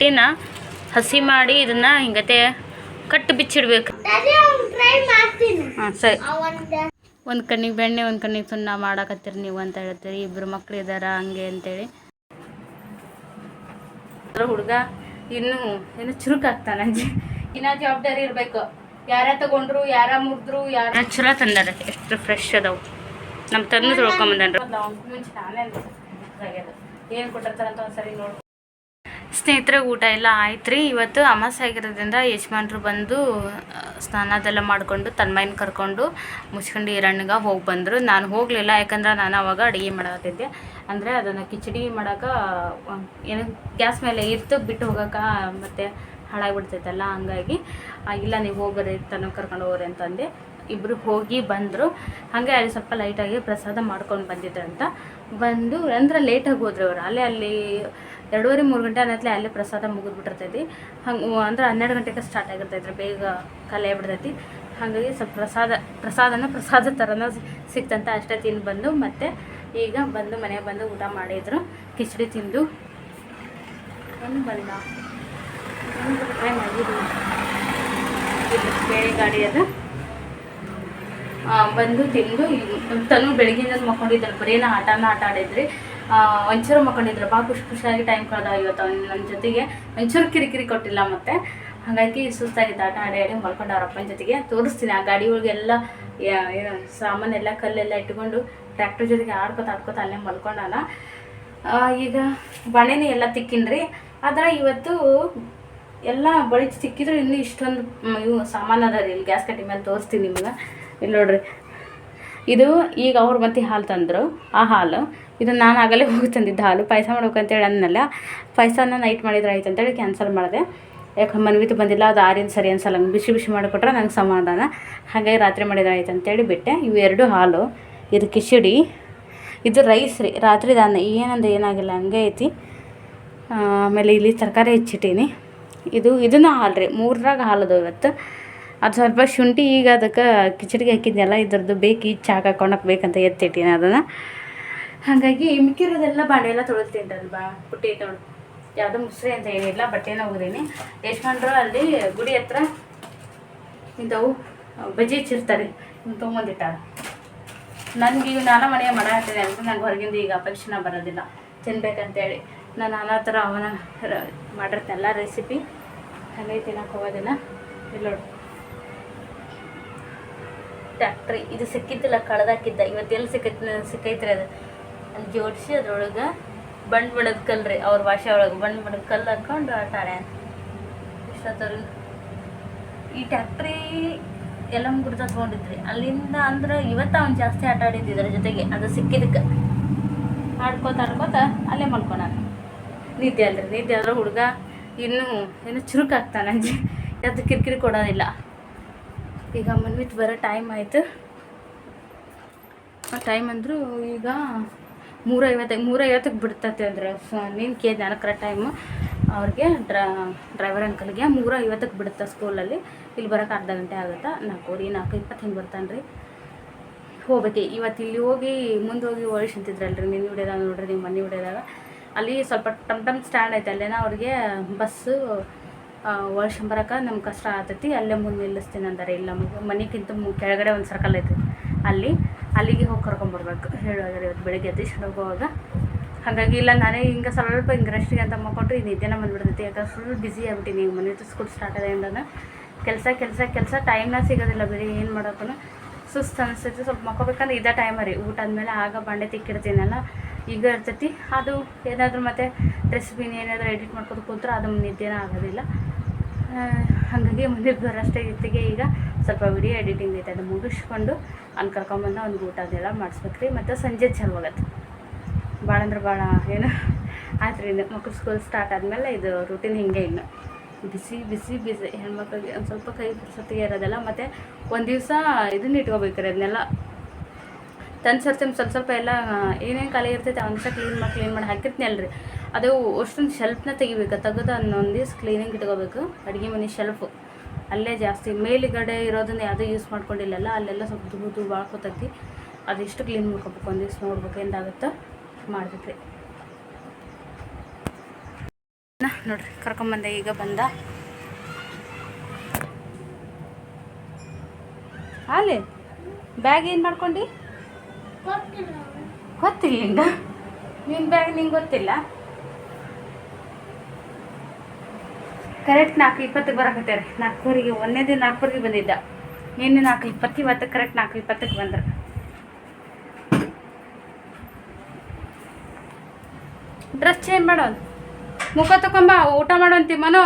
ರೊಟ್ಟಿನ ಹಸಿ ಮಾಡಿ ಇದನ್ನ ಹಿಂಗತೆ ಕಟ್ಟು ಬಿಚ್ಚಿಡ್ಬೇಕು. ಟ್ರೈ ಮಾಡ್ತೀನಿ. ಹಾಂ ಸರಿ. ಒಂದು ಒಂದು ಕಣ್ಣಿಗೆ ಬೆಣ್ಣೆ ಒಂದು ಕಣ್ಣಿಗೆ ಸುಣ್ಣ ಮಾಡಾಕತ್ತೀರಿ ನೀವು ಅಂತ ಹೇಳ್ತೀರಿ. ಇಬ್ರು ಮಕ್ಳು ಇದಾರ ಹಂಗೆ ಅಂತೇಳಿ. ಹುಡುಗ ಇನ್ನು ಏನು ಚುರುಕಾಗ್ತಾನೆ ಇನ್ನ ಜವಾಬ್ದಾರಿ ಇರಬೇಕು. ಯಾರ ತಗೊಂಡ್ರು ಯಾರ ಮುರಿದ್ರು ಯಾರ ಚಲೋ ತಂದಾರ. ಎಷ್ಟು ಫ್ರೆಶ್ ಅದಾವು. ನಮ್ಮ ತಂದು ತೊಳ್ಕೊಂಬಂದ್ರೆ ಮುಂಚೆ ನಾನೇ ಏನು ಕೊಟ್ಟಿರ್ತಾರಂತ ಒಂದ್ಸರಿ ನೋಡಿ. ಸ್ನೇಹಿತರೆ, ಊಟ ಎಲ್ಲ ಆಯ್ತು ರೀ ಇವತ್ತು ಅಮಾಸೆ ಆಗಿರೋದ್ರಿಂದ ಯಜಮಾನ್ರು ಬಂದು ಸ್ನಾನ ಅದೆಲ್ಲ ಮಾಡಿಕೊಂಡು ತನ್ಮೈನ ಕರ್ಕೊಂಡು ಮುಚ್ಕೊಂಡು ಈರಣ್ಣಗೆ ಹೋಗಿ ಬಂದರು. ನಾನು ಹೋಗಲಿಲ್ಲ, ಯಾಕಂದ್ರೆ ನಾನು ಅವಾಗ ಅಡುಗೆ ಮಾಡತ್ತಿದ್ದೆ ಅಂದರೆ ಅದನ್ನು ಕಿಚಡಿ ಮಾಡೋಕೆ ಏನು ಗ್ಯಾಸ್ ಮೇಲೆ ಇತ್ತು ಬಿಟ್ಟು ಹೋಗೋಕೆ ಮತ್ತು ಹಾಳಾಗ್ಬಿಡ್ತೈತಲ್ಲ, ಹಂಗಾಗಿ ಇಲ್ಲ ನೀವು ಹೋಗ್ರಿ ತನಕ ಕರ್ಕೊಂಡು ಹೋಗ್ರಿ ಅಂತಂದೆ. ಇಬ್ಬರು ಹೋಗಿ ಬಂದರು. ಹಾಗೆ ಅಲ್ಲಿ ಸ್ವಲ್ಪ ಲೈಟಾಗಿ ಪ್ರಸಾದ ಮಾಡ್ಕೊಂಡು ಬಂದಿದ್ರಂತ. ಬಂದು ಅಂದ್ರೆ ಲೇಟಾಗಿ ಹೋದ್ರು ಅವ್ರು. ಅಲ್ಲೇ ಅಲ್ಲಿ ಎರಡೂವರೆ, ಮೂರು ಗಂಟೆ ಅನ್ನತ್ಲೆ ಅಲ್ಲೇ ಪ್ರಸಾದ ಮುಗಿದ್ಬಿಟ್ಟಿರ್ತೈತಿ. ಹಂಗೆ ಅಂದ್ರೆ ಹನ್ನೆರಡು ಗಂಟೆಗೆ ಸ್ಟಾರ್ಟ್ ಆಗಿರ್ತೈತ್ರಿ, ಬೇಗ ಕಲೆ ಆಗ್ಬಿಡ್ತೈತಿ. ಹಾಗಾಗಿ ಸ್ವಲ್ಪ ಪ್ರಸಾದ, ಪ್ರಸಾದನ ಪ್ರಸಾದ ಥರನ ಸಿಕ್ತಂತ ಅಷ್ಟೇ ತಿಂದು ಬಂದು, ಮತ್ತೆ ಈಗ ಬಂದು ಮನೆಗೆ ಬಂದು ಊಟ ಮಾಡಿದ್ರು, ಕಿಚಡಿ ತಿಂದು. ಏನು ಬಂದ? ಟ್ರೈ ಮಾಡಿದ್ರು ಗಾಡಿ ಅದು. ಬಂದು ತಿಂದು ತನು ಬೆಳಗ್ಗಿಂದ ಮಕ್ಕೊಂಡಿದ್ರು ಬರೀ ಆಟನ ಆಟ ಆಡಿದ್ರಿ. ಒಂಚೂರು ಮಕ್ಕೊಂಡಿದ್ರು. ಬಾ, ಖುಷಿ ಖುಷಿಯಾಗಿ ಟೈಮ್ ಕಳೆದ ಇವತ್ತು ನನ್ನ ಜೊತೆಗೆ. ಒಂಚೂರು ಕಿರಿಕಿರಿ ಕೊಟ್ಟಿಲ್ಲ ಮತ್ತೆ. ಹಾಗಾಗಿ ಸುಸ್ತಾಗಿದ್ದ ಆಟ ಆಡಿ ಆಡಿ ಮಲ್ಕೊಂಡು ಅವ್ರ ಜೊತೆಗೆ. ತೋರಿಸ್ತೀನಿ ಆ ಗಾಡಿ ಒಳಗೆಲ್ಲ ಏನು ಸಾಮಾನೆಲ್ಲ ಕಲ್ಲೆಲ್ಲ ಇಟ್ಕೊಂಡು ಟ್ರ್ಯಾಕ್ಟರ್ ಜೊತೆಗೆ ಆಡ್ಕೊತ ಆಡ್ಕೊತ ಅಲ್ಲೇ ಮಲ್ಕೊಂಡಾನ. ಈಗ ಬಣೆನೇ ಎಲ್ಲ ತಿಕ್ಕಿನ್ರಿ. ಆದ್ರೆ ಇವತ್ತು ಎಲ್ಲ ಬಳಿ ಸಿಕ್ಕಿದ್ರು ಇನ್ನೂ ಇಷ್ಟೊಂದು ಇವು ಸಾಮಾನು ಅದ ರೀ. ಇಲ್ಲಿ ಗ್ಯಾಸ್ ಕಟ್ಟಿ ಮೇಲೆ ತೋರಿಸ್ತೀನಿ ನಿಮ್ಗೆ. ಇಲ್ಲಿ ನೋಡ್ರಿ. ಇದು ಈಗ ಅವ್ರು ಮತ್ತೆ ಹಾಲು ತಂದರು. ಆ ಹಾಲು ಇದು ನಾನು ಆಗಲೇ ಹೋಗಿ ತಂದಿದ್ದ ಹಾಲು. ಪಾಯಸ ಮಾಡ್ಬೇಕಂತೇಳಿ ಅನ್ನಲ್ಲ. ಪಾಯಸನ ನೈಟ್ ಮಾಡಿದ್ರೆ ಆಯ್ತು ಅಂತೇಳಿ ಕ್ಯಾನ್ಸಲ್ ಮಾಡಿದೆ. ಯಾಕೆ ಮನ್ವಿತು ಬಂದಿಲ್ಲ, ಅದು ಆರಿನ ಸರಿ ಅನ್ಸಲ್ಲ. ಬಿಸಿ ಬಿಸಿ ಮಾಡಿಕೊಟ್ರೆ ನಂಗೆ ಸಮಾಧಾನ. ಹಾಗಾಗಿ ರಾತ್ರಿ ಮಾಡಿದ್ರೆ ಆಯ್ತು ಅಂತೇಳಿ ಬಿಟ್ಟೆ. ಇವೆರಡು ಹಾಲು. ಇದು ಕಿಚಡಿ ಇದು ರೈಸ್ ರೀ. ರಾತ್ರಿ ದಾನ ಏನಂದ್ರೆ ಏನಾಗಿಲ್ಲ, ಹಂಗೆ ಐತಿ. ಆಮೇಲೆ ಇಲ್ಲಿ ತರಕಾರಿ ಹೆಚ್ಚಿಟ್ಟೀನಿ. ಇದು, ಇದನ್ನು ಹಾಲು ರೀ. ಮೂರರಾಗ ಹಾಲದು ಇವತ್ತು. ಅದು ಸ್ವಲ್ಪ ಶುಂಠಿ ಈಗ ಅದಕ್ಕೆ ಕಿಚಡಿಗೆ ಹಾಕಿದ್ನಲ್ಲ, ಇದ್ರದ್ದು ಬೇಕು ಚಾಕ್ ಹಾಕೊಂಡಕ್ಕೆ ಬೇಕಂತ ಎತ್ತಿಟ್ಟಿನಿ ಅದನ್ನು. ಹಾಗಾಗಿ ಮಿಕ್ಕಿರೋದೆಲ್ಲ ಬಾಂಡೆ ಎಲ್ಲ ತೊಳಿತೀನಿ ಬಾ ಪುಟ್ಟಿ ತೊಳು ಯಾವುದೋ ಮುಸ್ರಿ ಅಂತ ಏನಿಲ್ಲ ಬಟ್ಟೆನ ಹೋಗಿದ್ದೀನಿ ಯಶ್ಮಂಡ್ರು ಅಲ್ಲಿ ಗುಡಿ ಹತ್ರ ಇಂಥವು ಬಜ್ಜಿ ಚಿರ್ತಾರೆ ತೊಗೊಂಡಿಟ್ಟ ನನಗೆ ಈಗ ನಾನು ಮನೆಯ ಮಡ ಹಾಕ್ತೀನಿ ಅಂದರೆ ನಂಗೆ ಹೊರಗಿಂದ ಈಗ ಅಪೇಕ್ಷಣ ಬರೋದಿಲ್ಲ. ತಿನ್ಬೇಕಂತೇಳಿ. ನಾನು ನಾನಾ ಥರ ಅವನ ರ- ಮಾಡಿರ್ತೀನಲ್ಲ ರೆಸಿಪಿ ಹಾಗೆ ತಿನ್ನೋಕೆ ಹೋಗೋದಿಲ್ಲ. ಇಲ್ಲಿ ಟ್ಯಾಕ್ಟ್ರಿ ಇದು ಸಿಕ್ಕಿದ್ದಿಲ್ಲ, ಕಳೆದಾಕಿದ್ದ. ಇವತ್ತು ಎಲ್ಲಿ ಸಿಕ್ಕೈತಿ ಸಿಕ್ಕೈತ್ರಿ ಅದು. ಅಲ್ಲಿ ಜೋಡಿಸಿ ಅದ್ರೊಳಗೆ ಬಣ್ಣ ಬಡದ ಕಲ್ಲು ರೀ, ಅವ್ರ ಭಾಷೆ ಒಳಗೆ ಬಣ್ಣ ಬಡದ ಕಲ್ಲು ಹಾಕೊಂಡು ಆಟ ಈ ಟ್ಯಾಕ್ಟ್ರಿ ಎಲ್ಲ ಗುಡ್ದ ತೊಗೊಂಡಿದ್ರಿ. ಅಲ್ಲಿಂದ ಅಂದ್ರೆ ಇವತ್ತು ಅವ್ನು ಜಾಸ್ತಿ ಆಟ ಆಡಿದ್ದು ಇದ್ರ ಜೊತೆಗೆ, ಅದು ಸಿಕ್ಕಿದಕ್ಕೆ ಆಡ್ಕೋತ ಆಡ್ಕೋತ ಅಲ್ಲೇ ಮಲ್ಕೊಳಾನ ನಿದ್ದೆ ಅಲ್ರಿ ನಿದ್ದೆ ಆದ್ರೆ ಹುಡುಗ ಇನ್ನೂ ಏನು ಚುರುಕಾಗ್ತಾನೆ. ಅದು ಕಿರಿಕಿರಿ ಕೊಡೋದಿಲ್ಲ. ಈಗ ಮನ್ವಿತ್ ಬರೋ ಟೈಮ್ ಆಯಿತು. ಆ ಟೈಮ್ ಅಂದರೂ ಈಗ ಮೂರ ಮೂರೈವತ್ತಕ್ಕೆ ಬಿಡ್ತತೆ ಅಂದ್ರೆ. ನೀನು ಕೇಳಿದೆ ನಾನು ಕರೆಕ್ಟ್ ಟೈಮು ಅವ್ರಿಗೆ ಡ್ರಾ ಡ್ರೈವರ್ ಅಂಕಲ್ಗೆ ಮೂರು ಐವತ್ತಕ್ಕೆ ಬಿಡುತ್ತೆ ಸ್ಕೂಲಲ್ಲಿ ಇಲ್ಲಿ ಬರೋಕೆ ಅರ್ಧ ಗಂಟೆ ಆಗುತ್ತೆ? ನಾಲ್ಕೂವರೆ ನಾಲ್ಕು, ಇಪ್ಪತ್ತು ಹಿಂಗೆ ಬರ್ತಾನೆ ರೀ. ಹೋಗ್ಬೇಕು ಇವತ್ತು ಇಲ್ಲಿ ಹೋಗಿ ಮುಂದೆ ಹೋಗಿ ಒಳ್ಳೆ ಅಂತಿದ್ರಲ್ರಿ. ನಿನ್ನ ವಿಡಿಯೋದಾಗ ನೋಡ್ರಿ ನೀವು ಮನೆ ವಿಡಿಯೋದಾಗ ಅಲ್ಲಿ ಸ್ವಲ್ಪ ಟಮ್ ಟಮ್ ಸ್ಟ್ಯಾಂಡ್ ಐತೆ. ಅಲ್ಲೇನ ಅವ್ರಿಗೆ ಬಸ್ಸು ಒಳ್ಳೆ ಬರಕ್ಕೆ ನಮ್ಗೆ ಕಷ್ಟ ಆಗ್ತೈತಿ ಅಲ್ಲೇ ಮುಂದೆ ನಿಲ್ಲಿಸ್ತೀನಿ ಅಂತಾರೆ ಇಲ್ಲ ಮನೆಗಿಂತ ಕೆಳಗಡೆ ಒಂದು ಸರ್ಕಲ್ ಐತಿ ಅಲ್ಲಿ, ಅಲ್ಲಿಗೆ ಹೋಗಿ ಕರ್ಕೊಂಬರ್ಬೇಕು ಹೇಳುವಾಗ ಇವತ್ತು ಬೆಳಿಗ್ಗೆ ಎದ್ದು ಹೋಗುವಾಗ. ಹಾಗಾಗಿ ಇಲ್ಲ, ನಾನೇ ಹಿಂಗೆ ಸ್ವಲ್ಪ ಹಿಂಗೆ ರೆಸ್ಟಿಗೆ ಅಂತ ಮಕ್ಕೊಂಡ್ರೆ ಈ ನಿದ್ದೆನ ಬಂದ್ಬಿಡ್ತೈತಿ. ಯಾಕಂದ್ರೆ ಫುಲ್ ಬ್ಯುಸಿ ಆಗ್ಬಿಟ್ಟಿನಿ ಈಗ ಮನೆ ಸ್ಕೂಲ್ ಸ್ಟಾರ್ಟ್ ಆದಾಗಿಂದ ಕೆಲಸ ಕೆಲಸ ಕೆಲಸ ಟೈಮ್ನ ಸಿಗೋದಿಲ್ಲ ಬೇರೆ ಏನು ಮಾಡೋಕ್ಕೂ ಸುಸ್ತು ಅನಿಸ್ತೈತಿ. ಸ್ವಲ್ಪ ಮಕ್ಕೋಬೇಕಂದ್ರೆ ಇದೇ ಟೈಮ್ ರೀ. ಊಟ ಆದಮೇಲೆ ಆಗ ಬಾಂಡೆ ತಿಕ್ಕಿರ್ತೀನಲ್ಲ ಈಗ ಇರ್ತೈತಿ. ಅದು ಏನಾದರೂ ಮತ್ತೆ ರೆಸಿಪಿನ ಏನಾದರೂ ಎಡಿಟ್ ಮಾಡ್ಕೊಂಡು ಕೂತ್ರೆ ಅದು ನಿದ್ದೆನ ಆಗೋದಿಲ್ಲ. ಹಾಗಾಗಿ ಮುಂದೆ ಬರೋಷ್ಟೇ ಜೊತೆಗೆ ಈಗ ಸ್ವಲ್ಪ ವಿಡಿಯೋ ಎಡಿಟಿಂಗ್ ಐತೆ ಅದು ಮುಗಿಸ್ಕೊಂಡು ಅಲ್ಲಿ ಕರ್ಕೊಂಬಂದು ಒಂದು ಊಟ ಅದೆಲ್ಲ ಮಾಡಿಸ್ಬೇಕ್ರಿ ಮತ್ತು ಸಂಜೆ ಚಲೋ ಆಗತ್ತೆ ಭಾಳ ಅಂದ್ರೆ ಭಾಳ ಏನು ಆಯ್ತು ರೀ ಮಕ್ಕಳು ಸ್ಕೂಲ್ ಸ್ಟಾರ್ಟ್ ಆದಮೇಲೆ ಇದು ರೂಟೀನ್ ಹಿಂಗೆ ಇನ್ನು. ಬಿಸಿ ಬಿಸಿ ಬಿಸಿ ಹೆಣ್ಮಕ್ಳಿಗೆ ಒಂದು ಸ್ವಲ್ಪ ಕೈ ಸೊತ್ತಿಗೆ ಇರೋದೆಲ್ಲ, ಮತ್ತು ಒಂದು ದಿವಸ ಇದನ್ನ ಇಟ್ಕೋಬೇಕ್ರಿ ಅದನ್ನೆಲ್ಲ ತಂದು ಸರ್ತಿ ಸ್ವಲ್ಪ ಸ್ವಲ್ಪ ಎಲ್ಲ ಏನೇನು ಖಾಲಿ ಇರ್ತೈತೆ ಅವನ್ಸ ಕ್ಲೀನ್ ಮಾಡಿ ಕ್ಲೀನ್ ಮಾಡಿ ಹಾಕಿರ್ತೀನಿ ರೀ ಅದು ಅಷ್ಟೊಂದು ಶೆಲ್ಫ್ನ ತೆಗಿಬೇಕು, ತೆಗೆದು ಒಂದು ದಿವ್ಸ ಕ್ಲೀನಿಂಗ್ ಇಟ್ಕೋಬೇಕು, ಅಡುಗೆ ಮನೆ ಶೆಲ್ಫು ಅಲ್ಲೇ ಜಾಸ್ತಿ, ಮೇಲುಗಡೆ ಇರೋದನ್ನ ಯಾವುದೂ ಯೂಸ್ ಮಾಡ್ಕೊಂಡಿಲ್ಲಲ್ಲ, ಅಲ್ಲೆಲ್ಲ ಸ್ವಲ್ಪ ಧೂಳು ಬಾಳ್ಕೊತೈತಿ ಅದಿಷ್ಟು ಕ್ಲೀನ್ ಮಾಡ್ಕೋಬೇಕು, ಒಂದು ದಿವ್ಸ ನೋಡ್ಬೇಕು ಎಂದಾಗುತ್ತೋ ಮಾಡ್ಬೇಕು ರೀ ನಾ, ನೋಡ್ರಿ, ಕರ್ಕೊಂಬಂದೆ, ಈಗ ಬಂದ. ಅಲ್ಲಿ ಬ್ಯಾಗ್ ಏನು ಮಾಡ್ಕೊಂಡು? ಗೊತ್ತಿಲ್ಲ. ನಿನ್ನ ಬ್ಯಾಗ್ ನಿಂಗೆ ಗೊತ್ತಿಲ್ಲ? ಕರೆಕ್ಟ್ ನಾಲ್ಕು ಇಪ್ಪತ್ತಕ್ಕೆ ಬರಕತ್ತಾರೆ. ನಾಲ್ಕೂರಿಗೆ ಒಂದನೇ ದಿನ ನಾಲ್ಕೂರಿಗೆ ಬಂದಿದ್ದ. ನಿನ್ನೆ ನಾಲ್ಕು ಇಪ್ಪತ್ತು ಇವತ್ತು ಕರೆಕ್ಟ್ ನಾಲ್ಕು ಇಪ್ಪತ್ತಕ್ಕೆ ಬಂದ್ರು. ಡ್ರೆಸ್ ಚೇಂಜ್ ಮಾಡೋದು ಮುಖ ತಕೊಂಬ ಊಟ ಮಾಡೋಂತಿ ಮನೋ.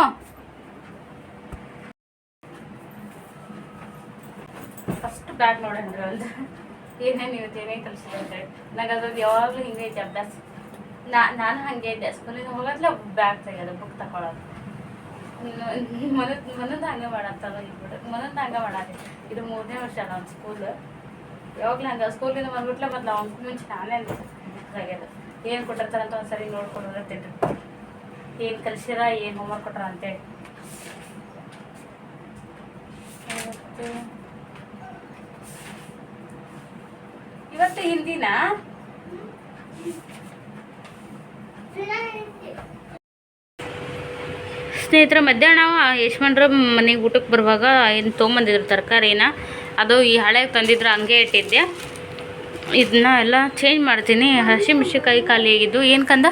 ಫಸ್ಟ್ ಬ್ಯಾಗ್ ನೋಡಂದ್ರೆ ಒಂದು ಏನೇನು ಇವತ್ತು ಏನೇ ಕಲಿಸಿದ್ರೆ ನಂಗೆ ಅದ್ರದ್ದು ಯಾವಾಗಲೂ ಹಿಂಗೆ ಐತೆ ಅಭ್ಯಾಸ. ನಾ, ನಾನು ಹಾಗೆ ಇದ್ದೆ. ಸ್ಕೂಲಿಗೆ ಹೋಗೋದ್ಲ ಬ್ಯಾಗ್ ತೆಗೆಯೋದು ಬುಕ್ ತಗೊಳ್ಳೋದು ಮನದ ಮನದ ಹಂಗೆ ಮಾಡತ್ತದ ಇದ್ಬಿಟ್ಟು, ಮನದ ಹಂಗೆ ಮಾಡಾತಿ ಇದು ಮೂರನೇ ವರ್ಷ ಅಲ್ಲ ಒಂದು ಸ್ಕೂಲ್ ಯಾವಾಗಲೂ ಹಂಗೆ ಸ್ಕೂಲಿಂದ ಬಂದ್ಬಿಟ್ಲೆ ಮತ್ತು ನಾವು ಮುಂಚೆ ನಾನೇ ತೆಗೆಯೋದು. ಏನು ಕೊಟ್ಟಿರ್ತಾರಂತ ಒಂದು ಸರಿ ನೋಡ್ಕೊಂಡು ಬರುತ್ತೇನೆ ಏನು ಕಲಿಸಿರ, ಏನು ಹೋಮ್ವರ್ಕ್ ಕೊಟ್ರ ಅಂತೇಳಿ ಇವತ್ತು ಇವತ್ತು ಹಿಂದಿನ? ಸ್ನೇಹಿತರ, ಮಧ್ಯಾಹ್ನ ಯಶವಂತರ ಮನೆಗೆ ಊಟಕ್ಕೆ ಬರುವಾಗ ಏನು ತೊಗೊಂಬಂದಿದ್ರು ತರಕಾರಿನ, ಅದು ಈ ಹಳೆಗೆ ತಂದಿದ್ರು ಹಂಗೆ ಇಟ್ಟಿದ್ದೆ. ಇದನ್ನ ಎಲ್ಲ ಚೇಂಜ್ ಮಾಡ್ತೀನಿ. ಹಸಿ ಕೈ ಖಾಲಿ ಆಗಿದ್ದು. ಏನು ಕಂದ?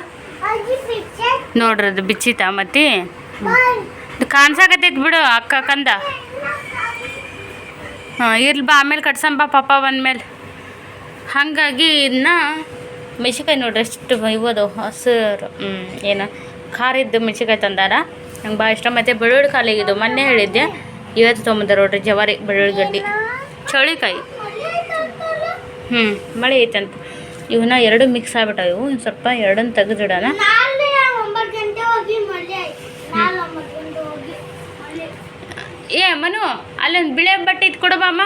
ನೋಡ್ರಿ, ಅದು ಬಿಚ್ಚಿತ ಮತ್ತೆ ಕಾಣ್ಸಾಕತ್ತೈತಿ ಬಿಡು, ಅಕ್ಕ ಕಂದ. ಹಾಂ, ಇರ್ಲಿ ಬಾ, ಆಮೇಲೆ ಕಟ್ಸಂಬ ಪಾಪ ಬಂದ್ಮೇಲೆ. ಹಾಗಾಗಿ ಇದನ್ನ ಮೆಣಸಿನ್ಕಾಯಿ ನೋಡ್ರಿ ಎಷ್ಟು ಇವದು ಹಸಿರು ಹ್ಞೂ ಏನು ಖಾರ ಇದ್ದು ಮೆಣಸಿನ್ಕಾಯಿ ತಂದಾರ. ನಂಗೆ ಭಾಳ ಇಷ್ಟ. ಮತ್ತು ಬೆಳ್ಳುಳ್ಳಿ ಕಾಲಿಗಿದ್ದು ಮೊನ್ನೆ ಹೇಳಿದ್ದೆ. ಇವತ್ತು ತೊಗೊಂಬಂದಾರ ನೋಡ್ರಿ ಜವಾರಿ ಬೆಳ್ಳುಳ್ಳಿ ಗಡ್ಡಿ. ಚೌಳಿಕಾಯಿ. ಹ್ಞೂ ಮಳೆ ಐತಂತ ಇವನ್ನ ಎರಡು ಮಿಕ್ಸ್ ಆಗ್ಬಿಟ್ಟಾವ ಇವು. ಸ್ವಲ್ಪ ಎರಡನ್ನ ತೆಗೆದಿಡೋಣ. ಏ ಮನು ಅಲ್ಲೊಂದು ಬಿಳೆ ಬಟ್ಟೆ ಇತ್ತು ಕೊಡು ಬಾಮ್ಮ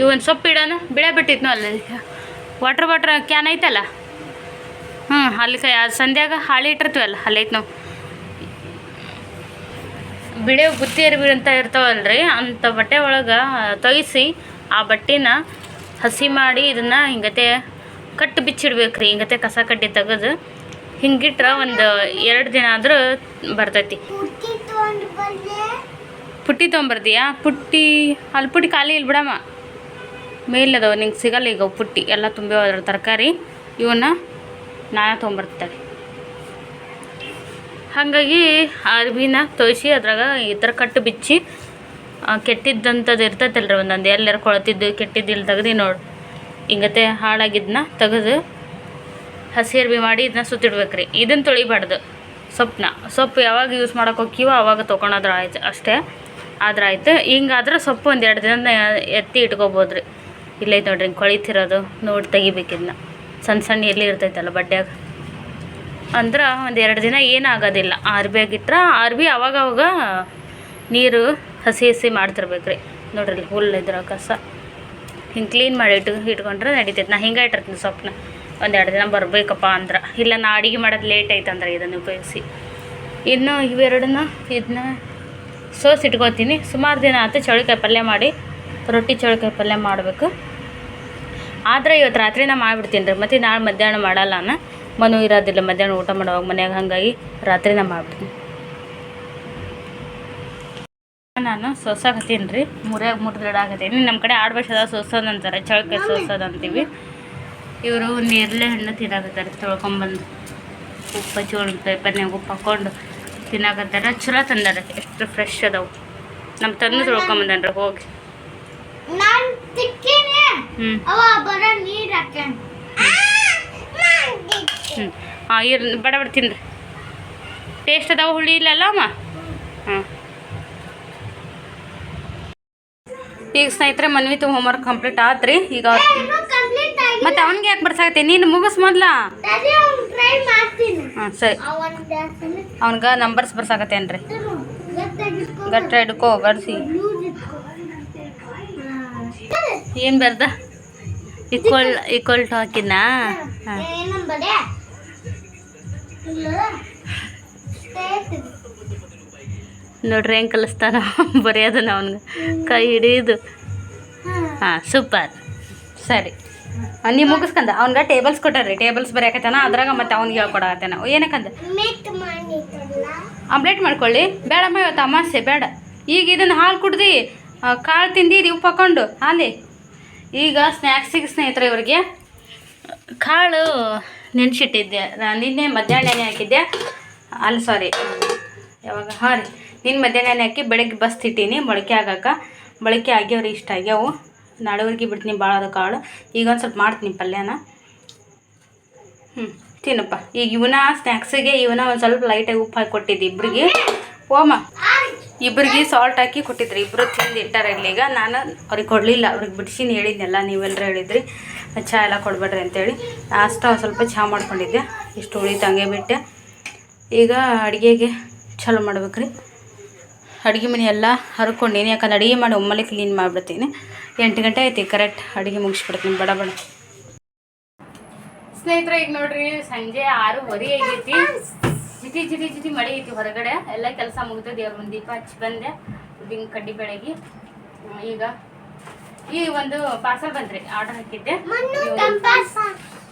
ಇವನ್ ಸೊಪ್ಪು ಇಡೋನು? ಬಿಳೆ ಬಿಟ್ಟಿತ್ತು ನೋ ಅಲ್ಲಿ? ವಾಟ್ರ್ ವಾಟ್ರ್ ಕ್ಯಾನ್ ಐತಲ್ಲ? ಹ್ಞೂ ಅಲ್ಲಿ ಕೈ ಸಂಧ್ಯಾಗ ಹಾಳಿ ಇಟ್ಟಿರ್ತೀವಲ್ಲ ಅಲ್ಲೈತೆ ನಾವು ಬಿಳೆ ಬುತ್ತಿ ಅರಿವಿ ಅಂತ ಇರ್ತಾವಲ್ರಿ ಅಂಥ ಬಟ್ಟೆ ಒಳಗೆ ತೊಯ್ಸಿ ಆ ಬಟ್ಟೆನ ಹಸಿ ಮಾಡಿ ಇದನ್ನು ಹಿಂಗತೆ ಕಟ್ಟು ಬಿಚ್ಚಿಡ್ಬೇಕ್ರಿ ಹಿಂಗತೆ ಕಸ ಕಡ್ಡಿ ತೆಗೆದು ಹಿಂಗಿಟ್ರೆ ಒಂದು ಎರಡು ದಿನ ಆದರೂ ಬರ್ತೈತಿ. ಪುಟ್ಟಿ ತೊಗೊಂಬರ್ತೀಯಾ ಪುಟ್ಟಿ ಅಲ್ಲಿ ಪುಟ್ಟಿ ಖಾಲಿ ಇಲ್ಲಿ ಬಿಡಮ್ಮ. ಮೇಲದವ, ನಿಂಗೆ ಸಿಗಲ್ಲ ಈಗ ಪುಟ್ಟಿ. ಎಲ್ಲ ತುಂಬಿ ಹೋದ್ರೆ ತರಕಾರಿ, ಇವನ್ನ ನಾನು ತೊಗೊಂಬರ್ತಾರೆ ಹಾಗಾಗಿ ಅರ್ಬಿನ ತೋಯಿಸಿ ಅದ್ರಾಗ ಈ ಥರ ಕಟ್ಟು ಬಿಚ್ಚಿ ಕೆಟ್ಟಿದ್ದಂಥದ್ದು ಇರ್ತೈತಲ್ರಿ ಒಂದೊಂದು. ಎಲ್ಲರ ಕೊಳತಿದ್ದು ಕೆಟ್ಟಿದ್ದಿಲ್ಲ ತೆಗ್ದು ನೋಡಿ. ಹಿಂಗತೆ ಹಾಳಾಗಿದ್ದನ್ನ ತೆಗೆದು ಹಸಿ ಅರ್ಬಿ ಮಾಡಿ ಇದನ್ನ ಸುತ್ತಿಡ್ಬೇಕ್ರಿ. ಇದನ್ನು ತೊಳಿಬಾರ್ದು. ಸೊಪ್ಪನ್ನ ಸೊಪ್ಪು ಯಾವಾಗ ಯೂಸ್ ಮಾಡೋಕೆ ಹೋಗ್ತೀವೋ ಅವಾಗ ತೊಗೊಳೋದ್ರ ಆಯ್ತು ಅಷ್ಟೇ. ಆದ್ರೆ ಆಯ್ತು ಹಿಂಗಾದ್ರೆ ಸೊಪ್ಪು ಒಂದು ಎರಡು ದಿನ ಎತ್ತಿ ಇಟ್ಕೋಬೋದು ರೀ ಇಲ್ಲೈತೆ ನೋಡ್ರಿ, ಹಿಂಗೆ ಕೊಳಿತಿರೋದು. ನೋಡಿ ತೆಗಿಬೇಕು ಇದನ್ನ ಸಣ್ಣ ಸಣ್ಣ ಎಲ್ಲಿ ಇರ್ತೈತಲ್ಲ ಬಡ್ಡ್ಯಾಗ. ಅಂದ್ರೆ ಒಂದು ಎರಡು ದಿನ ಏನಾಗೋದಿಲ್ಲ ಆರ್ಬಿಯಾಗಿಟ್ರೆ ಆರ್ಬಿ ಅವಾಗ ಅವಾಗವಾಗ ನೀರು ಹಸಿ ಹಸಿ ಮಾಡ್ತಿರ್ಬೇಕ್ರಿ. ನೋಡ್ರಿ ಹುಲ್ಲು ಇದ್ರ ಕಸ. ಹಿಂಗೆ ಕ್ಲೀನ್ ಮಾಡಿ ಇಟ್ಟು, ಇಟ್ಕೊಂಡ್ರೆ ನಡೀತೈತೆ. ನಾ ಹಿಂಗೆ ಇಟ್ಟಿರ್ತೀನಿ ಸೊಪ್ಪನ್ನ ಒಂದು ಎರಡು ದಿನ ಬರಬೇಕಪ್ಪ ಅಂದ್ರೆ. ಇಲ್ಲ ನಾ ಅಡುಗೆ ಮಾಡೋದು ಲೇಟ್ ಐತಂದ್ರೆ ಇದನ್ನು ಉಪಯೋಗಿಸಿ. ಇನ್ನು ಇವೆರಡನ್ನ ಇದನ್ನ ಸೋಸಿ ಇಟ್ಕೊತೀನಿ. ಸುಮಾರು ದಿನ ಆಯ್ತು ಚೌಳಿಕಾಯಿ ಪಲ್ಯ ಮಾಡಿ, ರೊಟ್ಟಿ ಚೌಳಿಕಾಯಿ ಪಲ್ಯ ಮಾಡಬೇಕು. ಆದರೆ ಇವತ್ತು ರಾತ್ರಿ ನಾ ಮಾಡಿಬಿಡ್ತೀನಿ ರೀ. ಮತ್ತು ನಾಳೆ ಮಧ್ಯಾಹ್ನ ಮಾಡಲ್ಲ ನಾನು ಮನು ಇರೋದಿಲ್ಲ, ಮಧ್ಯಾಹ್ನ ಊಟ ಮಾಡುವಾಗ ಮನ್ಯಾಗ ಹಾಗಾಗಿ ರಾತ್ರಿ ನಾ ಮಾಡ್ಬಿಡ್ತೀನಿ ನಾನು ಸೋಸಾಕತ್ತೀನಿ ರೀ. ಮೂರೇ ಮೂರು ಗಿಡ ಆಗತ್ತೀನಿ. ನಮ್ಮ ಕಡೆ ಆಡು ಭಾಷೆದಾಗ ಸೋಸೋದು ಅಂತಾರೆ. ಚಳಕಾಯಿ ಸೋಸೋದು ಅಂತೀವಿ. ಇವರು ನೇರಳೆ ಹಣ್ಣು ತಿನ್ನಾಕತ್ತಾರೆ, ತೊಳ್ಕೊಂಬಂದು. ಉಪ್ಪು ಚೋಳ ಪೇಪರ್ನಾಗ ಉಪ್ಪು ಹಾಕ್ಕೊಂಡು ತಿನ್ನಾಕತ್ತಾರ. ಚಲೋ ತಂದಾರ, ಎಷ್ಟು ಫ್ರೆಶ್ ಅದಾವೆ. ನಮ್ಮ ತಂದು ತೊಳ್ಕೊಂಬಂದನ್ರಿ, ಹೋಗಿ. ನಾನು ತಿಕ್ಕೇನೆ. ಅವ ಬರ ನೀರು ಹಾಕ್ಯಾನ. ಹಾಂ ಇರ್ ಬಡ ಬಡ ತಿನ್ರಿ. ಟೇಸ್ಟ್ ಅದಾವ ಹುಳಿ ಇಲ್ಲಲ್ಲ ಅಮ್ಮ ಹಾಂ. ಈಗ ಸ್ನೇಹಿತರೆ ಮನ್ವಿತು ಹೋಮ್ವರ್ಕ್ ಕಂಪ್ಲೀಟ್ ಆತ್ರಿ. ಈಗ ಮತ್ತೆ ಅವನಿಗೆ ಯಾಕೆ ಬರ್ಸಾಕತ್ತೆ ನೀನು ಮುಗಿಸ್ ಮೊದ್ಲ? ಹಾಂ ಸರಿ. ಅವ್ನಿಗೆ ನಂಬರ್ಸ್ ಬರ್ಸಾಕತ್ತೇನ್ರಿ. ಗಟ್ಟ ಹಿಡ್ಕೋ ಬರ್ಸಿ ಏನು ಬರ್ದ? ಇಕ್ವಲ್ ಇಕ್ವಲ್ ಟು ಹಾಕಿನ ನೋಡ್ರಿ ಹೆಂಗೆ ಕಲಿಸ್ತಾನ ಬರೆಯೋದನ್ನ ಅವ್ನಿಗೆ. ಕೈ ಹಿಡಿದು ಹಾಂ. ಸೂಪರ್. ಸರಿ. ನೀ ಮುಗಿಸ್ಕಂದ? ಅವ್ನ್ಗೆ ಟೇಬಲ್ಸ್ ಕೊಟ್ಟಾರ್ರಿ. ಟೇಬಲ್ಸ್ ಬರೆಯಕತ್ತಾನ ಅದ್ರಾಗ ಮತ್ತೆ ಅವ್ನಿಗೆ ಹೇಳ್ಕೊಡಕತ್ತಾನ. ಏನಕ್ಕಂದ ಆಮ್ಲೆಟ್ ಮಾಡ್ಕೊಳ್ಳಿ. ಬೇಡಮ್ಮ ಇವತ್ತು ಅಮಾಸೆ ಬೇಡ. ಈಗ ಇದನ್ನು ಹಾಲು ಕುಡ್ದು ಕಾಳು ತಿಂದಿರಿ ಉಪ್ಪು ಹಾಕೊಂಡು ಹಾಲಿ. ಈಗ ಸ್ನ್ಯಾಕ್ಸಿಗೆ ಸ್ನೇಹಿತರೆ ಇವ್ರಿಗೆ. ಕಾಳು ನೆನೆಸಿಟ್ಟಿದ್ದೆ. ನಾನು ನಿನ್ನೆ ಮಧ್ಯಾಹ್ನ ನೆನೆ ಹಾಕಿದ್ದೆ. ಅಲ್ಲಿ ಸಾರಿ ಯಾವಾಗ? ಹಾಂ ರೀ. ನಿನ್ನ ಮಧ್ಯಾಹ್ನ ನೆನೆ ಹಾಕಿ ಬೆಳಗ್ಗೆ ಬಸ್ ಇಟ್ಟೀನಿ ಮೊಳಕೆ ಆಗಾಕ ಮೊಳಕೆ ಆಗ್ಯಾವ್ರಿ, ಇಷ್ಟ ಆಗ್ಯಾವು. ನಾಳೆವರೆಗೆ ಬಿಡ್ತೀನಿ ಭಾಳ ಅದು ಕಾಳು. ಈಗ ಒಂದು ಸ್ವಲ್ಪ ಮಾಡ್ತೀನಿ ಪಲ್ಯನ. ಹ್ಞೂ ತಿನ್ನಪ್ಪ. ಈಗ ಇವನ ಸ್ನ್ಯಾಕ್ಸಿಗೆ ಇವನ ಒಂದು ಸ್ವಲ್ಪ ಲೈಟಾಗಿ ಉಪ್ಪು ಹಾಕಿ ಕೊಟ್ಟಿದ್ದೆ ಇಬ್ಬರಿಗೆ ಓಮ ಇಬ್ರಿಗೆ ಸಾಲ್ಟ್ ಹಾಕಿ ಕೊಟ್ಟಿದ್ರಿ. ಇಬ್ಬರು ತಿಂದು ಇಟ್ಟಾರ ಇಲ್ಲಿಗ ನಾನು ಅವ್ರಿಗೆ ಕೊಡಲಿಲ್ಲ. ಅವ್ರಿಗೆ ಬಿಡಿಸಿನ ಹೇಳಿದ್ನೆಲ್ಲ ನೀವೆಲ್ಲರೂ ಹೇಳಿದ್ರಿ. ಚಹಾ ಎಲ್ಲ ಕೊಡಬೇಡ್ರಿ ಅಂತೇಳಿ. ಅಷ್ಟು ಸ್ವಲ್ಪ ಚಹಾ ಮಾಡ್ಕೊಂಡಿದ್ದೆ. ಇಷ್ಟು ಉಳಿತು ಹಂಗೆ ಬಿಟ್ಟೆ. ಈಗ ಅಡುಗೆಗೆ ಚಾಲೂ ಮಾಡ್ಬೇಕ್ರಿ. ಅಡುಗೆ ಮನೆ ಎಲ್ಲ ಹರ್ಕೊಂಡೀನಿ. ಯಾಕಂದ್ರೆ ಅಡುಗೆ ಮಾಡಿ ಒಮ್ಮಲೆ ಕ್ಲೀನ್ ಮಾಡಿಬಿಡ್ತೀನಿ. ಎಂಟು ಗಂಟೆ ಐತಿ ಕರೆಕ್ಟ್ ಅಡುಗೆ ಮುಗಿಸ್ಬಿಡ್ತೀನಿ. ಬಡ ಬಡ. ಸ್ನೇಹಿತರೆ, ಈಗ ನೋಡ್ರಿ, ಸಂಜೆ ಆರೂವರೆ ಆಗೈತಿ. ಜಿಟಿ ಜಿಟಿ ಜಿಟಿ ಮಳೆ ಐತಿ ಹೊರಗಡೆ. ಎಲ್ಲ ಕೆಲಸ ಮುಗಿದು ದೇವ್ರ ಒಂದು ದೀಪ ಹಚ್ಚಿ ಬಂದೆ. ಉದ್ದಿನ ಕಡ್ಡಿ ಬೆಳಗ್ಗೆ ಈಗ ಈ ಒಂದು ಪಾರ್ಸಲ್ ಬಂದ್ರಿ ಆರ್ಡರ್ ಹಾಕಿದ್ದೆ.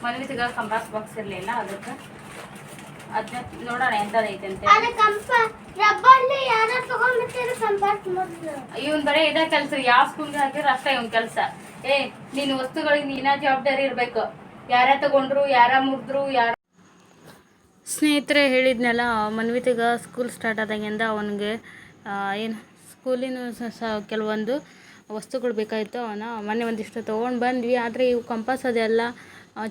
ಮನ್ವಿತಿಗ ಕಂಪಾಸ್ ಬಾಕ್ಸ್ ಇರಲಿಲ್ಲ ಅದಕ್ಕೆ. ಅದನ್ನ ನೋಡೋಣ ಎಂಥದೈತೆ ಅಂತ ಇವನ್ ಬರೇ ಇದೇ ಕೆಲಸ ಯಾವ ಸ್ಕೂಲ್ಗೆ ಹಾಕಿದ್ರೆ ಅಷ್ಟೇ ಇವನ್ ಕೆಲಸ. ಏ ನಿನ್ನ ವಸ್ತುಗಳಿಗೆ ನೀನ ಜವಾಬ್ದಾರಿ ಇರಬೇಕು. ಯಾರ ತಗೊಂಡ್ರು ಯಾರ ಮುರಿದ್ರು ಯಾರ ಸ್ನೇಹಿತರೆ ಹೇಳಿದ್ನಲ್ಲ, ಮನ್ವಿತಿಗ ಸ್ಕೂಲ್ ಸ್ಟಾರ್ಟ್ ಆದಾಗಿಂದ ಅವನಿಗೆ ಏನು ಸ್ಕೂಲಿನ ಸ- ಸ- ಕೆಲವೊಂದು ವಸ್ತುಗಳು ಬೇಕಾಗಿತ್ತು ಅವನ ಮೊನ್ನೆ ಒಂದಿಷ್ಟು ತೊಗೊಂಡು ಬಂದ್ವಿ. ಆದರೆ ಇವು ಕಂಪಾಸ್ ಅದೆಲ್ಲ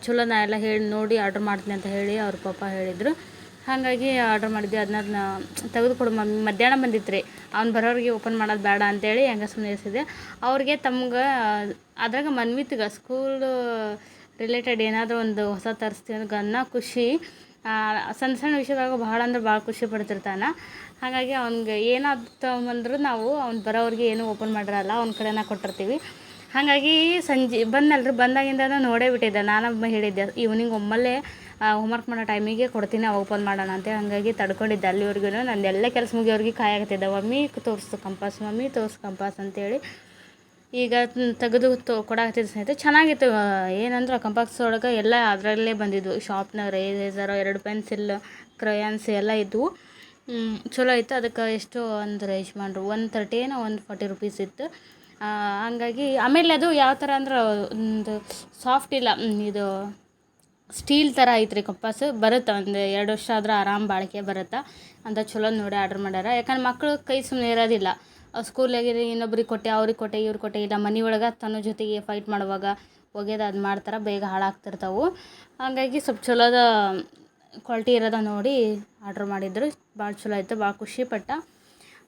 ಚಲೋನ ಎಲ್ಲ ಹೇಳಿ ನೋಡಿ ಆರ್ಡ್ರ್ ಮಾಡ್ತೀನಿ ಅಂತ ಹೇಳಿ ಅವ್ರ ಪಾಪ ಹೇಳಿದರು. ಹಾಗಾಗಿ ಆರ್ಡ್ರ್ ಮಾಡಿದ್ವಿ. ಅದನ್ನ ತೆಗೆದುಕೊಡು ಮಮ್ಮಿ ಮಧ್ಯಾಹ್ನ ಬಂದಿತ್ತು ಅವ್ನು ಬರೋರಿಗೆ ಓಪನ್ ಮಾಡೋದು ಬೇಡ ಅಂತೇಳಿ ಹೆಂಗೆ ಸುಮ್ಮನೆ ಇರಿಸಿದೆ ಅವ್ರಿಗೆ ತಮ್ಗೆ, ಅದ್ರಾಗ ಮನ್ವಿತ್ಗೆ ಸ್ಕೂಲ್ ರಿಲೇಟೆಡ್ ಏನಾದರೂ ಒಂದು ಹೊಸ ತರಿಸ್ತೀವಿ ಅನ್ನೋ ಖುಷಿ ಸಣ್ಣ ಸಣ್ಣ ವಿಷಯದಾಗ ಭಾಳ ಅಂದ್ರೆ ಭಾಳ ಖುಷಿ ಪಡ್ತಿರ್ತಾನೆ. ಹಾಗಾಗಿ ಅವ್ನಿಗೆ ಏನಾದ್ರು ತೊಗೊಂಬಂದ್ರು ನಾವು ಅವ್ನು ಬರೋವ್ರಿಗೆ ಏನೂ ಓಪನ್ ಮಾಡಿರಲ್ಲ, ಅವ್ನ ಕಡೆನ ಕೊಟ್ಟಿರ್ತೀವಿ. ಹಾಗಾಗಿ ಸಂಜೆ ಬಂದಲ್ರಿ ಬಂದಾಗಿಂದ ನೋಡೇ ಬಿಟ್ಟಿದ್ದೆ. ನಾನು ಹೇಳಿದ್ದೆ ಈವ್ನಿಂಗ್ ಒಮ್ಮಲ್ಲೇ ಹೋಮ್ವರ್ಕ್ ಮಾಡೋ ಟೈಮಿಗೆ ಕೊಡ್ತೀನಿ, ಅವಾಗ ಓಪನ್ ಮಾಡೋಣ. ಅಂತ ಹಾಗಾಗಿ ತಡ್ಕೊಂಡಿದ್ದೆ. ಅಲ್ಲಿವರೆಗೂ ನಂದೆಲ್ಲ ಕೆಲಸ ಮುಗಿಯೋರಿಗೆ ಕಾಯಾಗ್ತಿದ್ದೆ ಮಮ್ಮಿ, ತೋರಿಸು ಕಂಪಾಸ್ ಮಮ್ಮಿ, ತೋರಿಸು ಕಂಪಾಸ್ ಅಂತೇಳಿ ಈಗ ತೆಗೆದು ತೊ, ಕೊಡಾಕತ್ತಿದ್ದು ಸ್ನೇಹಿತರೆ, ಚೆನ್ನಾಗಿತ್ತು. ಏನಂದ್ರೆ ಕಂಪಾಕ್ಸ್ ಒಳಗೆ ಎಲ್ಲ ಅದರಲ್ಲೇ ಬಂದಿದ್ವು. ಶಾರ್ಪ್ನರ್ ಎರೇಸರ್ ಎರಡು ಪೆನ್ಸಿಲ್ ಕ್ರಯಾನ್ಸ್ ಎಲ್ಲ ಇದ್ವು. ಚಲೋ ಇತ್ತು ಅದಕ್ಕೆ ಎಷ್ಟು ಅಂದ್ರೆ ಯಜಮಾನ್ರು ಒನ್ ತರ್ಟಿ ಏನೋ ಒಂದು ಫಾರ್ಟಿ ರುಪೀಸ್ ಇತ್ತು. ಹಂಗಾಗಿ, ಆಮೇಲೆ ಅದು ಯಾವ ಥರ ಅಂದ್ರೆ, ಒಂದು ಸಾಫ್ಟ್ ಇಲ್ಲ. ಇದು ಸ್ಟೀಲ್ ಥರ ಐತ್ರಿ ಕಂಪಾಸ್ ಬರುತ್ತೆ? ಒಂದು ಎರಡು ವರ್ಷ ಆದ್ರೆ ಆರಾಮ್ ಬಾಳಿಕೆ ಬರುತ್ತೆ? ಅಂತ ಚಲೋ ನೋಡಿ ಆರ್ಡ್ರ್ ಮಾಡ್ಯಾರ. ಯಾಕಂದ್ರೆ ಮಕ್ಕಳು ಕೈ ಸುಮ್ಮನೆ ಇರೋದಿಲ್ಲ. ಸ್ಕೂಲಾಗೆ ಇನ್ನೊಬ್ರಿಗೆ ಕೊಟ್ಟೆ, ಅವ್ರಿಗೆ ಕೊಟ್ಟೆ, ಇವ್ರಿಗೆ ಕೊಟ್ಟೆ, ಇಲ್ಲ ಮನೆ ಒಳಗೆ ತನ್ನ ಜೊತೆಗೆ ಫೈಟ್ ಮಾಡುವಾಗ ಒಗೆದು ಅದು ಮಾಡ್ತಾರೆ, ಬೇಗ ಹಾಳಾಗ್ತಿರ್ತಾವು. ಹಾಗಾಗಿ ಸ್ವಲ್ಪ ಚಲೋದ ಕ್ವಾಲಿಟಿ ಇರೋದ ನೋಡಿ ಆರ್ಡ್ರ್ ಮಾಡಿದ್ರು. ಭಾಳ ಚಲೋ ಆಯಿತು ಭಾಳ ಖುಷಿ ಪಟ್ಟ.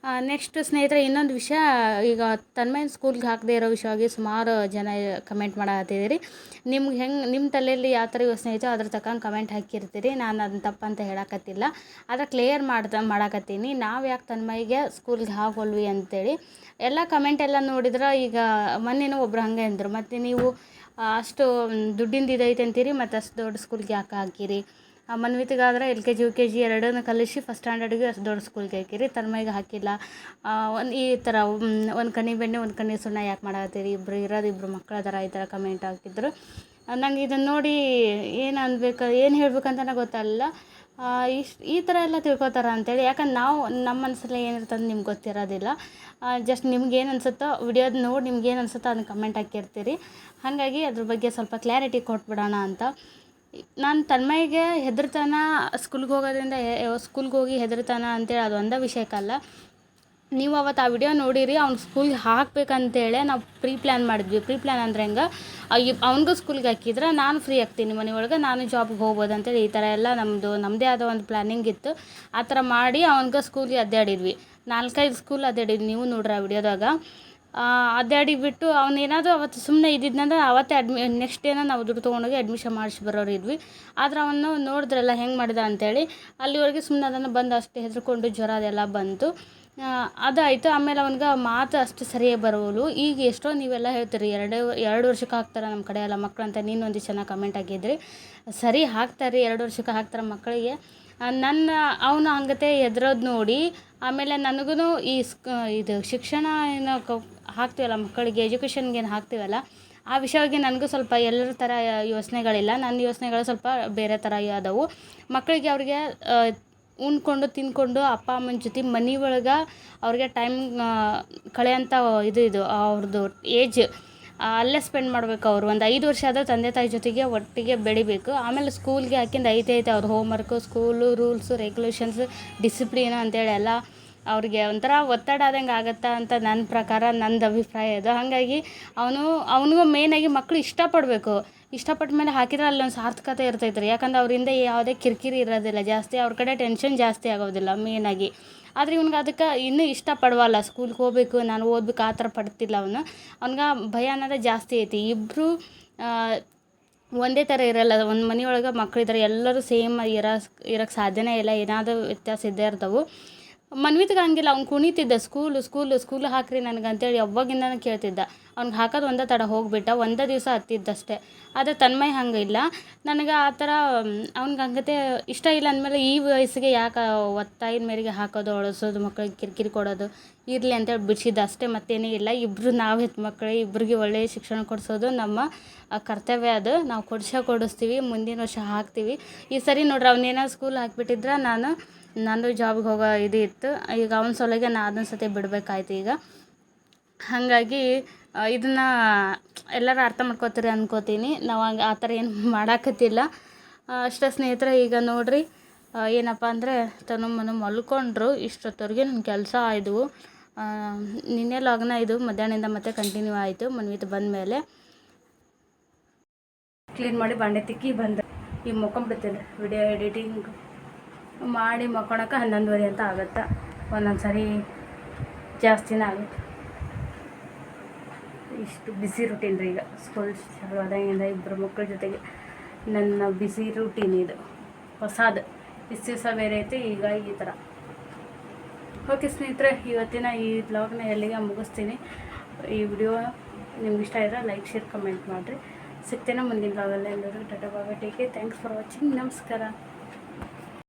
ನೆಕ್ಸ್ಟ್ ಸ್ನೇಹಿತರೆ, ಇನ್ನೊಂದು ವಿಷಯ, ಈಗ ತನ್ಮಯನ ಸ್ಕೂಲ್ಗೆ ಹಾಕದೇ ಇರೋ ವಿಷಯವಾಗಿ ಸುಮಾರು ಜನ ಕಮೆಂಟ್ ಮಾಡತ್ತಿದ್ದೀರಿ ನಿಮ್ಗೆ ಹೆಂಗೆ ನಿಮ್ಮ ತಲೆಯಲ್ಲಿ ಯಾವ ಥರ ಯೋಚನೆ ಐತೋ ಅದ್ರ ತಕ್ಕಂಗೆ ಕಮೆಂಟ್ ಹಾಕಿರ್ತೀರಿ. ನಾನು ಅದನ್ನ ತಪ್ಪಂತ ಹೇಳಕತ್ತಿಲ್ಲ. ಆದರೆ ಕ್ಲಿಯರ್ ಮಾಡ್ದ, ಮಾಡಕತ್ತೀನಿ. ನಾವು ಯಾಕೆ ತನ್ಮಯಿಗೆ ಸ್ಕೂಲ್ಗೆ ಹಾಕೋಲ್ವಿ ಅಂತೇಳಿ. ಎಲ್ಲ ಕಮೆಂಟ್ ಎಲ್ಲ ನೋಡಿದ್ರೆ ಈಗ ಮೊನ್ನೆನೂ ಒಬ್ರು ಹಂಗೆ ಅಂದರು. ಮತ್ತು ನೀವು ಅಷ್ಟು, ದುಡ್ಡಿಂದು ಇದೈತೆ ಅಂತೀರಿ ಮತ್ತು ಅಷ್ಟು ದೊಡ್ಡ ಸ್ಕೂಲ್ಗೆ ಯಾಕೆ ಹಾಕಿರಿ? ಮನ್ವಿತಿಗಾದ್ರೆ L K G, U K G ಎರಡನ್ನೂ ಕಲಿಸಿ ಫಸ್ಟ್ ಸ್ಟ್ಯಾಂಡರ್ಡ್ಗೆ ಅಷ್ಟು ದೊಡ್ಡ ಸ್ಕೂಲ್ಗೆ ಹಾಕಿರಿ. ತನ್ಮೈಗೆ ಹಾಕಿಲ್ಲ. ಒಂದು ಈ ಥರ ಒಂದು ಕಣ್ಣಿ ಬೆಣ್ಣೆ, ಒಂದು ಕಣ್ಣಿ ಸುಣ್ಣ ಯಾಕೆ ಮಾಡತ್ತೀರಿ ಇಬ್ಬರು ಇರೋದು ಇಬ್ಬರು ಮಕ್ಳು ಅದಾರ, ಈ ಥರ ಕಮೆಂಟ್ ಹಾಕಿದ್ರು ನಂಗೆ ಇದನ್ನು ನೋಡಿ ಏನು ಅನ್ಬೇಕು, ಏನು ಹೇಳ್ಬೇಕಂತ ಗೊತ್ತಲ್ಲ. ಇಷ್ಟು, ಈ ಥರ ಎಲ್ಲ ತಿಳ್ಕೊತಾರ ಅಂತೇಳಿ. ಯಾಕಂದ್ರೆ ನಾವು ನಮ್ಮ ಮನಸ್ಸಲ್ಲಿ ಏನಿರ್ತದೆ ನಿಮ್ಗೆ ಗೊತ್ತಿರೋದಿಲ್ಲ. ಜಸ್ಟ್ ನಿಮ್ಗೆ ಏನು ಅನ್ಸುತ್ತೋ ವಿಡಿಯೋದ ನೋಡಿ ನಿಮ್ಗೆ ಏನು ಅನ್ಸುತ್ತೋ ಅದನ್ನ ಕಮೆಂಟ್ ಹಾಕಿರ್ತೀರಿ. ಹಾಗಾಗಿ ಅದ್ರ ಬಗ್ಗೆ ಸ್ವಲ್ಪ ಕ್ಲಾರಿಟಿ ಕೊಟ್ಬಿಡೋಣ ಅಂತ. ನಾನು ತನ್ಮಯಿಗೆ ಹೆದರ್ತಾನ, ಸ್ಕೂಲ್ಗೆ ಹೋಗೋದ್ರಿಂದ ಸ್ಕೂಲ್ಗೆ ಹೋಗಿ ಹೆದರ್ತಾನ ಅಂತೇಳಿ ಅದು ಒಂದೇ ವಿಷಯಕ್ಕಲ್ಲ ನೀವು ಅವತ್ತು ಆ ವಿಡಿಯೋ ನೋಡಿರಿ, ಅವ್ನು ಸ್ಕೂಲ್ಗೆ ಹಾಕ್ಬೇಕಂತೇಳಿ ನಾವು ಪ್ರೀ ಪ್ಲ್ಯಾನ್ ಮಾಡಿದ್ವಿ. ಪ್ರೀ ಪ್ಲ್ಯಾನ್ ಅಂದ್ರೆ ಹೆಂಗೆ? ಅವ್ನಿಗೂ ಸ್ಕೂಲ್ಗೆ ಹಾಕಿದ್ರೆ ನಾನು ಫ್ರೀ ಆಗ್ತೀನಿ, ಮನೆಯೊಳಗೆ ನಾನು ಜಾಬ್ಗೆ ಹೋಗ್ಬೋದು ಅಂತೇಳಿ ಈ ಥರ ಎಲ್ಲ ನಮ್ಮದು ನಮ್ಮದೇ ಆದ ಒಂದು ಪ್ಲ್ಯಾನಿಂಗ್ ಇತ್ತು. ಆ ಥರ ಮಾಡಿ ಅವ್ನಿಗೆ ಸ್ಕೂಲ್ಗೆ ಅಡ್ಡಾಡಿದ್ವಿ ನಾಲ್ಕೈದು ಸ್ಕೂಲ್ ಅಡ್ಡಾಡಿದ್ವಿ ನೀವು ನೋಡ್ರಿ ಆ ವಿಡಿಯೋದಾಗ. ಅಡ್ಡಾಡಿ ಬಿಟ್ಟು ಅವನೇನಾದರೂ ಅವತ್ತು ಸುಮ್ಮನೆ ಇದ್ದಿದ್ನಂದ್ರೆ ಅವತ್ತೇ ಅಡ್ಮಿ ನೆಕ್ಸ್ಟ್ ಡೇನ ನಾವು ದುಡ್ಡು ತೊಗೊಂಡೋಗಿ ಅಡ್ಮಿಷನ್ ಮಾಡಿಸಿ ಬರೋರು ಇದ್ವಿ. ಆದ್ರೆ ಅವನು ನೋಡಿದ್ರಲ್ಲ ಹೆಂಗೆ ಮಾಡಿದ ಅಂತೇಳಿ ಅಲ್ಲಿವರೆಗೆ ಸುಮ್ಮನೆ ಅದನ್ನು ಬಂದು ಅಷ್ಟು ಹೆದರ್ಕೊಂಡು ಜ್ವರ ಅದೆಲ್ಲ ಬಂತು. ಅದಾಯಿತು. ಆಮೇಲೆ ಅವನಿಗೆ ಮಾತು ಅಷ್ಟು ಸರಿಯಾಗಿ ಬರೋಲು ಈಗ ಎಷ್ಟೋ ನೀವೆಲ್ಲ ಹೇಳ್ತೀರಿ, ಎರಡು ಎರಡು ವರ್ಷಕ್ಕೆ ಹಾಕ್ತಾರೆ ನಮ್ಮ ಕಡೆ ಎಲ್ಲ ಮಕ್ಕಳು ಅಂತ ನೀನು ಒಂದು ಚೆನ್ನಾಗಿ ಕಮೆಂಟ್ ಆಗಿದ್ರಿ ಸರಿ ಹಾಕ್ತಾರೆ ಎರಡು ವರ್ಷಕ್ಕೆ ಹಾಕ್ತಾರೆ ಮಕ್ಕಳಿಗೆ. ನನ್ನ, ಅವನು ಹಂಗತೆ ಎದ್ರೋದು ನೋಡಿ, ಆಮೇಲೆ ನನಗೂ ಈ ಸ್ಕ್ ಇದು ಶಿಕ್ಷಣ ಏನೋ ಹಾಕ್ತೀವಲ್ಲ, ಮಕ್ಕಳಿಗೆ ಎಜುಕೇಷನ್ಗೇನು ಹಾಕ್ತೀವಲ್ಲ, ಆ ವಿಷಯವಾಗಿ ನನಗೂ ಸ್ವಲ್ಪ ಎಲ್ಲರ ಥರ ಯೋಚನೆಗಳಿಲ್ಲ. ನನ್ನ ಯೋಚನೆಗಳು ಸ್ವಲ್ಪ ಬೇರೆ ಥರ ಆದವು. ಮಕ್ಕಳಿಗೆ ಅವ್ರಿಗೆ ಉಣ್ಕೊಂಡು, ತಿನ್ಕೊಂಡು ಅಪ್ಪ, ಅಮ್ಮನ ಜೊತೆ ಮನೆ ಒಳಗೆ ಅವ್ರಿಗೆ ಟೈಮ್ ಕಳೆಯಂಥ ಇದು ಇದು ಅವ್ರದ್ದು ಏಜ್ ಅಲ್ಲೇ ಸ್ಪೆಂಡ್ ಮಾಡಬೇಕು ಅವರು. ಒಂದು ಐದು ವರ್ಷ ಆದರೂ ತಂದೆ ತಾಯಿ ಜೊತೆಗೆ ಒಟ್ಟಿಗೆ ಬೆಳಿಬೇಕು. ಆಮೇಲೆ ಸ್ಕೂಲ್ಗೆ ಹಾಕಿಂದ ಐತೆ ಐತೆ ಅವ್ರ homework school rules regulations discipline ಅಂತೇಳಿ ಎಲ್ಲ ಅವ್ರಿಗೆ ಒಂಥರ ಒತ್ತಡ ಆದಂಗೆ ಆಗತ್ತಾ ಅಂತ ನನ್ನ ಪ್ರಕಾರ, ನಂದು ಅಭಿಪ್ರಾಯ ಅದು. ಹಾಗಾಗಿ ಅವನು, ಅವನಿಗೂ ಮೇನಾಗಿ ಮಕ್ಕಳು ಇಷ್ಟಪಡಬೇಕು. ಇಷ್ಟಪಟ್ಟ ಮೇಲೆ ಹಾಕಿದ್ರೆ ಅಲ್ಲೊಂದು ಸಾರ್ಥಕತೆ ಇರ್ತೈತ್ರಿ. ಯಾಕಂದ್ರೆ ಅವರಿಂದ ಯಾವುದೇ ಕಿರಿಕಿರಿ ಇರೋದಿಲ್ಲ. ಜಾಸ್ತಿ ಅವ್ರ ಕಡೆ ಟೆನ್ಷನ್ ಜಾಸ್ತಿ ಆಗೋದಿಲ್ಲ ಮೇನಾಗಿ ಆದರೆ ಇವನಿಗೆ ಅದಕ್ಕೆ ಇನ್ನೂ ಇಷ್ಟಪಡವಲ್ಲ. ಸ್ಕೂಲ್ಗೆ ಹೋಗ್ಬೇಕು, ನಾನು ಓದ್ಬೇಕು, ಆ ಥರ ಪಡ್ತಿಲ್ಲ ಅವನು. ಅವ್ನಿಗೆ ಭಯ ಅನ್ನೋದು ಜಾಸ್ತಿ ಐತಿ. ಇಬ್ಬರು ಒಂದೇ ಥರ ಇರಲ್ಲ. ಒಂದು ಮನೆಯೊಳಗೆ ಮಕ್ಕಳಿದ್ದಾರೆ ಎಲ್ಲರೂ ಸೇಮ್ ಇರೋ ಇರೋಕ್ಕೆ ಸಾಧ್ಯನೇ ಇಲ್ಲ. ಏನಾದರೂ ವ್ಯತ್ಯಾಸ ಇದ್ದೇ ಇರ್ತವೆ. ಮನ್ವಿತ್ಗೆ ಹಂಗಿಲ್ಲ, ಅವ್ನು ಕುಣಿತಿದ್ದ, ಸ್ಕೂಲು ಸ್ಕೂಲು, ಸ್ಕೂಲ್ ಹಾಕ್ರಿ ನನಗೆ ಅಂತೇಳಿ ಯಾವಾಗಿಂದನೂ ಕೇಳ್ತಿದ್ದ. ಅವ್ನಿಗೆ ಹಾಕೋದು ಒಂದೇ ತಡ ಹೋಗ್ಬಿಟ್ಟ, ಒಂದೇ ದಿವಸ ಹತ್ತಿದ್ದಷ್ಟೇ. ಆದರೆ ತನ್ಮಯ ಹಂಗೆ ಇಲ್ಲ ನನಗೆ ಆ ಥರ ಅವ್ನಿಗೆ ಹಂಗತೆ ಇಷ್ಟ ಇಲ್ಲ ಅಂದಮೇಲೆ ಈ ವಯಸ್ಸಿಗೆ ಯಾಕೆ ಒತ್ತಾಯಿನ ಮೇರೆಗೆ ಹಾಕೋದು, ಅಳಿಸೋದು, ಮಕ್ಳಿಗೆ ಕಿರಿಕಿರಿ ಕೊಡೋದು? ಇರಲಿ ಅಂತೇಳಿ ಬಿಡಿಸಿದ್ದು ಅಷ್ಟೇ, ಮತ್ತೇನೂ ಇಲ್ಲ. ಇಬ್ಬರು ನಾವು ಹೆತ್ತು ಮಕ್ಕಳು ಇಬ್ಬರಿಗೆ ಒಳ್ಳೆಯ ಶಿಕ್ಷಣ ಕೊಡಿಸೋದು ನಮ್ಮ ಕರ್ತವ್ಯ ಅದು. ನಾವು ಕೊಡಿಸೇ ಕೊಡಿಸ್ತೀವಿ, ಮುಂದಿನ ವರ್ಷ ಹಾಕ್ತೀವಿ. ಈ ಸರಿ ನೋಡ್ರಿ ಅವನೇನೋ ಸ್ಕೂಲ್ ಹಾಕಿಬಿಟ್ಟಿದ್ರೆ ನಾನು ನಂದು ಜಾಬ್ಗೆ ಹೋಗೋ ಇದು ಇತ್ತು. ಈಗ ಅವನ ಸಲುವಾಗಿ ನಾನು ಅದನ್ನ ಸತಿ ಬಿಡಬೇಕಾಯ್ತು ಈಗ. ಹಾಗಾಗಿ ಇದನ್ನು ಎಲ್ಲರೂ ಅರ್ಥ ಮಾಡ್ಕೋತೀರಿ ಅನ್ಕೋತೀನಿ. ನಾವು ಹಂಗೆ ಆ ಥರ ಏನು ಮಾಡಾಕತ್ತಿಲ್ಲ. ಅಷ್ಟೇ ಸ್ನೇಹಿತರೆ, ಈಗ ನೋಡ್ರಿ ಏನಪ್ಪ ಅಂದರೆ ತನು ಮನು ಮಲ್ಕೊಂಡ್ರು, ಇಷ್ಟೊತ್ತವರೆಗೆ ನನ್ನ ಕೆಲಸ ಆಯಿತು ನಿನ್ನೆ ಲಗ್ನ ಇದು, ಮಧ್ಯಾಹ್ನದಿಂದ ಮತ್ತೆ ಕಂಟಿನ್ಯೂ ಆಯಿತು, ಮನ್ವಿತ್ ಬಂದ ಮೇಲೆ ಕ್ಲೀನ್ ಮಾಡಿ ಬಾಂಡೆ ತಿಕ್ಕಿ ಬಂದೆ. ಈಗ ಮಕ್ಕೊಂಬಿಡ್ತೀನಿ ವಿಡಿಯೋ ಎಡಿಟಿಂಗ್ ಮಾಡಿ ಮಕ್ಕೊಳಕ್ಕೆ ಹನ್ನೊಂದುವರೆ ಅಂತ ಆಗುತ್ತೆ. ಒಂದೊಂದು ಸರಿ ಜಾಸ್ತಿನೇ ಆಗುತ್ತೆ. ಇಷ್ಟು ಬಿಸಿ ರೂಟೀನ್ ರೀ ಈಗ. ಸ್ಕೂಲ್ ಶುರು ಆದಾಗಿಂದ ಇಬ್ಬರು ಮಕ್ಕಳ ಜೊತೆಗೆ ನನ್ನ ಬಿಸಿ ರೂಟೀನ್ ಇದು. ಹೊಸದು. ಇಷ್ಟು ದಿವಸ ಬೇರೆ ಐತೆ ಈಗ ಈ ಥರ. ಓಕೆ ಸ್ನೇಹಿತರೆ, ಇವತ್ತಿನ ಈ ಬ್ಲಾಗ್ನ ಎಲ್ಲಿಗೆ ಮುಗಿಸ್ತೀನಿ. ಈ ವಿಡಿಯೋ ನಿಮ್ಗೆ ಇಷ್ಟ ಇದ್ರೆ ಲೈಕ್ ಶೇರ್ ಕಮೆಂಟ್ ಮಾಡಿರಿ. ಸಿಗ್ತೇನೆ ಮುಂದಿನ ಬ್ಲಾಗಲ್ಲಿ ಎಲ್ಲರಿಗೂ ಟಾಟಾ ಬಾಬಾ ಟೇಕೆ ಥ್ಯಾಂಕ್ಸ್ ಫಾರ್ ವಾಚಿಂಗ್ ನಮಸ್ಕಾರ.